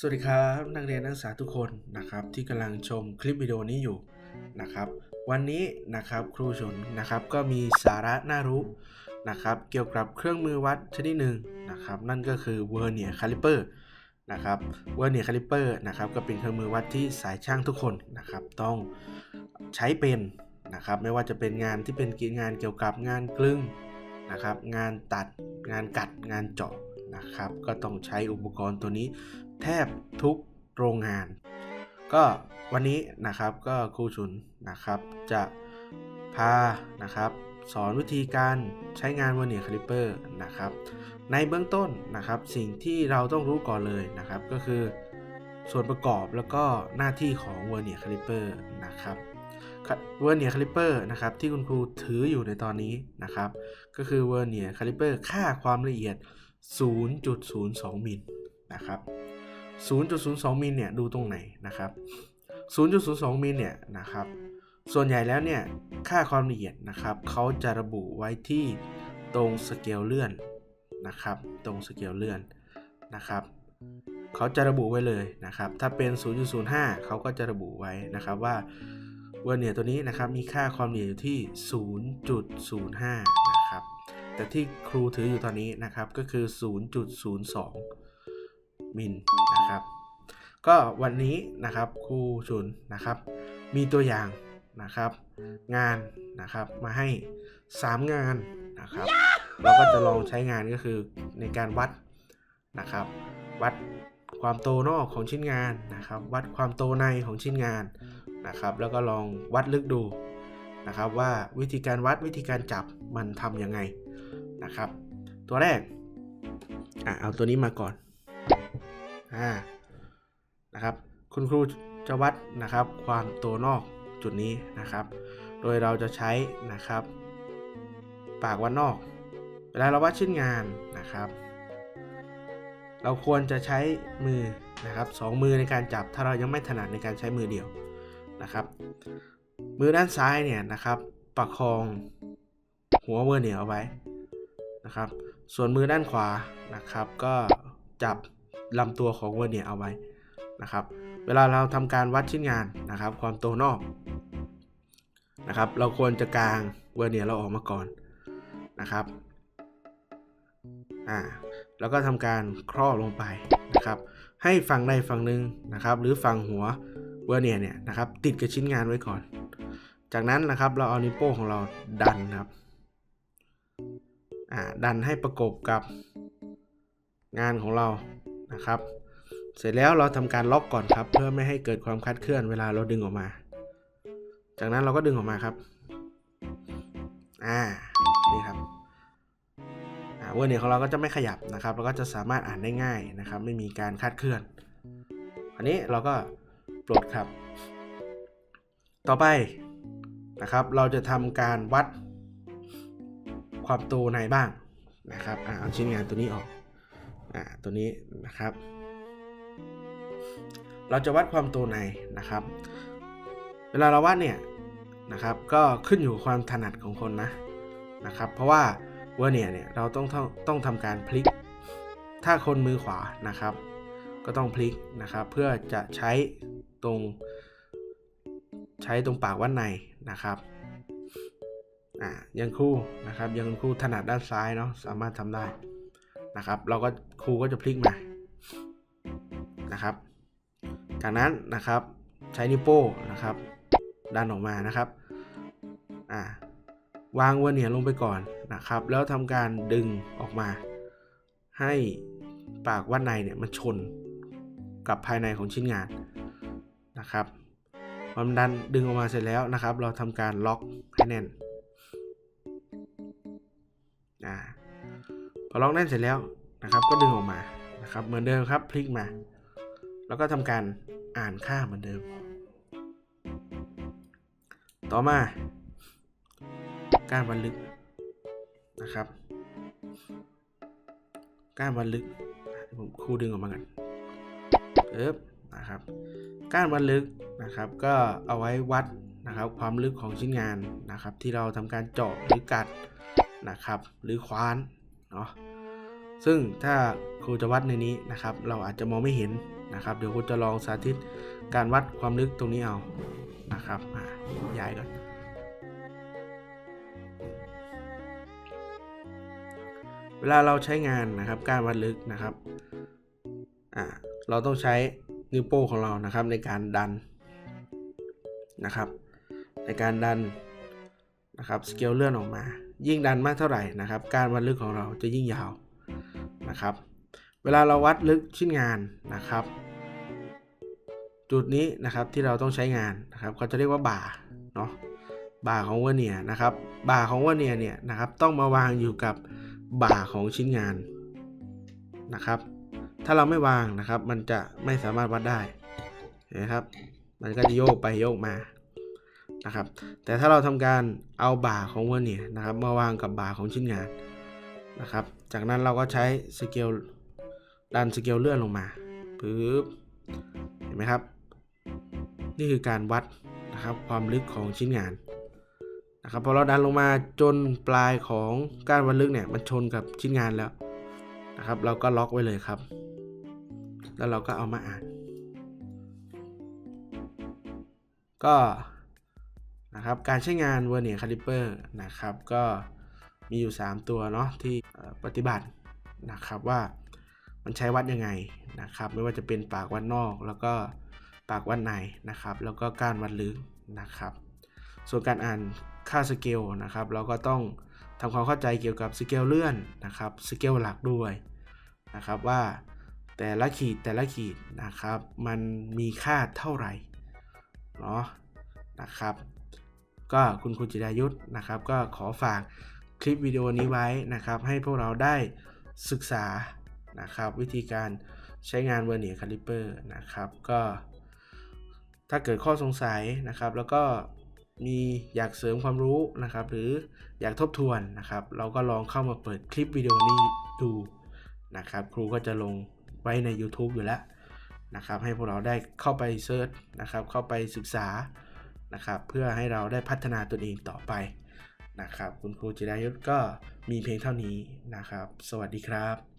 สวัสดีครับนักเรียนนักศึกษาทุกคนนะครับที่กำลังชมคลิปวิดีโอนี้อยู่นะครับวันนี้นะครับครูชนนะครับก็มีสาระน่ารู้นะครับเกี่ยวกับเครื่องมือวัดชนิดหนึ่งนะครับนั่นก็คือเวอร์เนียคาลิเปอร์นะครับเวอร์เนียคาลิเปอร์นะครับก็เป็นเครื่องมือวัดที่สายช่างทุกคนนะครับต้องใช้เป็นนะครับไม่ว่าจะเป็นงานที่เป็นงานเกี่ยวกับงานกลึงนะครับงานตัดงานกัดงานเจาะนะครับก็ต้องใช้อุปกรณ์ตัวนี้ แทบทุกโรงงาน ก็วันนี้นะครับก็ครูชุนนะครับจะพานะครับสอนวิธีการใช้งานวอร์เนียคลิปเปอร์นะครับในเบื้องต้นนะครับสิ่งที่เราต้องรู้ก่อนเลยนะครับก็คือส่วนประกอบแล้วก็หน้าที่ของเวอร์เนียคลิปเปอร์นะครับเวอร์เนียคลิปเปอร์นะครับที่คุณครูถืออยู่ในตอนนี้นะครับก็คือเวอร์เนียคลิปเปอร์ค่าความละเอียด 0.02 มิลนะครับ 0.02 มิลเนี่ยดูตรงไหนนะครับ 0.02 มิลเนี่ยนะครับ ส่วนใหญ่แล้วเนี่ยค่าความละเอียดนะครับเขาจะระบุไว้ที่ตรงสเกลเลื่อนนะครับ ตรงสเกลเลื่อนนะครับเขาจะระบุไว้เลยนะครับ ถ้าเป็น 0.05 เขาก็จะระบุไว้นะครับว่าเวอร์เนียตัวนี้นะครับมีค่าความละเอียดอยู่ที่ 0.05 นะครับ แต่ที่ครูถืออยู่ตอนนี้นะครับก็คือ 0.02 มิลนะ ครับ ก็วันนี้นะครับครูชุนนะครับ มีตัวอย่างนะครับ งานนะครับมาให้ 3 งานนะครับ เราก็จะลองใช้งานก็คือในการวัดนะครับ วัดความโตนอกของชิ้นงานนะครับ วัดความโตในของชิ้นงานนะครับ แล้วก็ลองวัดลึกดูนะครับว่าวิธีการวัดวิธีการจับมันทำยังไงนะครับ ตัวแรกอะเอาตัวนี้มาก่อน คุณครูจะวัดนะครับ ความโตนอกจุดนี้นะครับ โดยเราจะใช้นะครับ ปากวัดนอก เวลาเราวัดชิ้นงานนะครับ เราควรจะใช้มือนะครับสองมือในการจับถ้าเรายังไม่ถนัดในการใช้มือเดียวนะครับ มือด้านซ้ายเนี่ยนะครับประคองหัวเวอร์เนียเอาไว้นะครับ ส่วนมือด้านขวานะครับ ก็จับลำตัวของเวอร์เนียเอาไว้นะครับ เวลาเราทำการวัดชิ้นงานนะครับ ความโตนอกนะครับ เราควรจะกางเวอร์เนียเราออกมาก่อนนะครับอ่าแล้วก็ทำการครอบลงไปนะครับ ให้ฝั่งใดฝั่งหนึ่งนะครับ หรือฝั่งหัวเวอร์เนียเนี่ยนะครับ ติดกับชิ้นงานไว้ก่อน จากนั้นนะครับเราเอานิ้วโป้งของเราดันครับอ่าดันให้ประกบกับงานของเรานะครับ เสร็จแล้วเราทำการล็อกก่อนครับ เพื่อไม่ให้เกิดความคลาดเคลื่อนเวลาเราดึงออกมา จากนั้นเราก็ดึงออกมาครับ อ่า นี่ครับอ่าเวอร์เนียของเราก็จะไม่ขยับนะครับ เราก็จะสามารถอ่านได้ง่ายนะครับ ไม่มีการคลาดเคลื่อน อันนี้เราก็ปลดครับ ต่อไปนะครับ เราจะทำการวัดความโตในบ้างนะครับอ่าเอาชิ้นงานตัวนี้ออก อ่า ตัวนี้นะครับ เราจะวัดความโตในนะครับ เวลาเราวัดเนี่ยนะครับ ก็ขึ้นอยู่ความถนัดของคนนะนะครับ เพราะว่าเวอร์เนียเนี่ยเราต้องต้องทำการพลิก ถ้าคนมือขวานะครับ ก็ต้องพลิกนะครับ เพื่อจะใช้ตรง ใช้ตรงปากวัดในนะครับอ่ายังครูนะครับยังครูถนัดด้านซ้ายเนาะสามารถทำได้นะครับ เราก็ครูก็จะพลิกมา นะครับ จากนั้นนะครับใช้นิ้วโป้นะครับ ดันออกมานะครับอ่าวางวอร์เนียลงไปก่อนนะครับ แล้วทำการดึงออกมา ให้ปากวัดในเนี่ยมันชนกับภายในของชิ้นงานนะครับความดันดึงออกมาเสร็จแล้วนะครับ เราทำการล็อกให้แน่นอ่าพอล็อกแน่นเสร็จแล้วนะครับ ก็ดึงออกมานะครับ เหมือนเดิมครับพลิกมา แล้วก็ทำการอ่านค่าเหมือนเดิม ต่อมาการบันลึกนะครับ การบันลึกผมคูดึงออกมากันเอ๊บนะครับการบันลึกนะครับก็เอาไว้วัดนะครับความลึกของชิ้นงานนะครับ ที่เราทำการเจาะหรือกัดนะครับ หรือคว้านเนาะซึ่งถ้าครูจะวัดในนี้นะครับ เราอาจจะมองไม่เห็น นะครับ เดี๋ยวครูจะลองสาธิตการวัดความลึกตรงนี้เอานะครับย้ายก่อนเวลาเราใช้งานนะครับการวัดลึกนะครับอ่าเราต้องใช้นิ้วโป้งของเรานะครับในการดันนะครับ ในการดันนะครับสเกลเลื่อนออกมา ยิ่งดันมากเท่าไหร่นะครับ การวัดลึกของเราจะยิ่งยาวนะครับ วลาเราวัดลึกชิ้นงานนะครับ จุดนี้นะครับที่เราต้องใช้งานนะครับเขาจะเรียกว่าบ่าเนาะบ่าของวอร์เนียนะครับบ่าของวอร์เนียเนี่ยนะครับต้องมาวางอยู่กับบ่าของชิ้นงานนะครับ ถ้าเราไม่วางนะครับ มันจะไม่สามารถวัดได้เห็นไหมครับ มันก็จะโยกไปโยกมานะครับ แต่ถ้าเราทำการเอาบ่าของวอร์เนียนะครับ มาวางกับบ่าของชิ้นงานนะครับ จากนั้นเราก็ใช้สเกล ดันสเกลเลื่อนลงมาปึ๊บเห็นไหมครับ นี่คือการวัดนะครับความลึกของชิ้นงานนะครับพอเราดันลงมาจนปลายของก้านวัดลึกเนี่ยมันชนกับชิ้นงานแล้วนะครับ เราก็ล็อกไว้เลยครับ แล้วเราก็เอามาอ่าน ก็นะครับการใช้งานเวอร์เนียคาลิเปอร์นะครับ ก็มีอยู่ 3 ตัวเนาะที่ปฏิบัตินะครับว่า มันใช้วัดยังไงนะครับ ไม่ว่าจะเป็นปากวัดนอกแล้วก็ปากวัดในนะครับ แล้วก็การวัดลึกนะครับ ส่วนการอ่านค่าสเกลนะครับ เราก็ต้องทำความเข้าใจเกี่ยวกับสเกลเลื่อนนะครับสเกลหลักด้วยนะครับว่าแต่ละขีดแต่ละขีดนะครับ มันมีค่าเท่าไหร่เนาะนะครับ ก็คุณครูจิรายุทธนะครับ ก็ขอฝากคลิปวิดีโอนี้ไว้นะครับ ให้พวกเราได้ศึกษา นะครับ วิธีการใช้งานเวอร์เนียคาลิเปอร์นะครับก็ถ้าเกิดข้อสงสัยนะครับ แล้วก็มีอยากเสริมความรู้นะครับ หรืออยากทบทวนนะครับ เราก็ลองเข้ามาเปิดคลิปวิดีโอนี้ดูนะครับ ครูก็จะลงไว้ใน YouTube อยู่แล้วนะครับ ให้พวกเราได้เข้าไปเซิร์ชนะครับ เข้าไปศึกษานะครับ เพื่อให้เราได้พัฒนาตัวเองต่อไปนะครับ คุณครูจิรายุทธก็มีเพียงเท่านี้นะครับ สวัสดีครับ